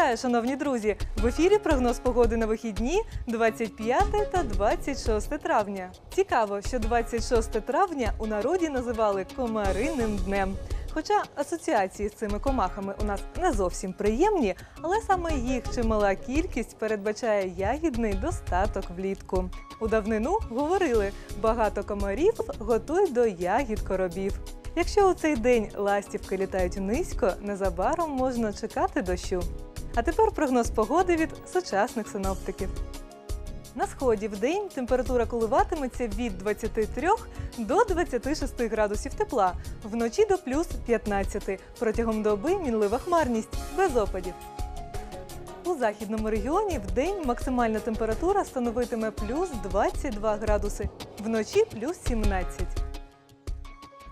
Вітаю, шановні друзі! В ефірі прогноз погоди на вихідні 25 та 26 травня. Цікаво, що 26 травня у народі називали комариним днем. Хоча асоціації з цими комахами у нас не зовсім приємні, але саме їх чимала кількість передбачає ягідний достаток влітку. У давнину говорили, багато комарів готують до ягід коробів. Якщо у цей день ластівки літають низько, незабаром можна чекати дощу. А тепер прогноз погоди від сучасних синоптиків. На сході в день температура коливатиметься від 23 до 26 градусів тепла, вночі до плюс 15, протягом доби мінлива хмарність, без опадів. У західному регіоні в день максимальна температура становитиме плюс 22 градуси, вночі плюс 17.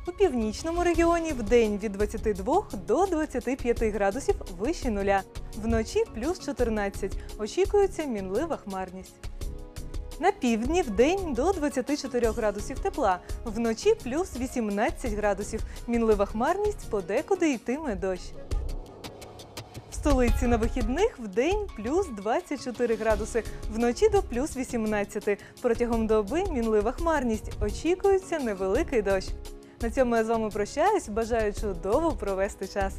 У північному регіоні в день від 22 до 25 градусів вище нуля, вночі плюс 14. Очікується мінлива хмарність. На півдні в день до 24 градусів тепла, вночі плюс 18 градусів. Мінлива хмарність подекуди йтиме дощ. В столиці на вихідних в день плюс 24 градуси, вночі до плюс 18. Протягом доби мінлива хмарність. Очікується невеликий дощ. На цьому я з вами прощаюсь. Бажаю чудово провести час.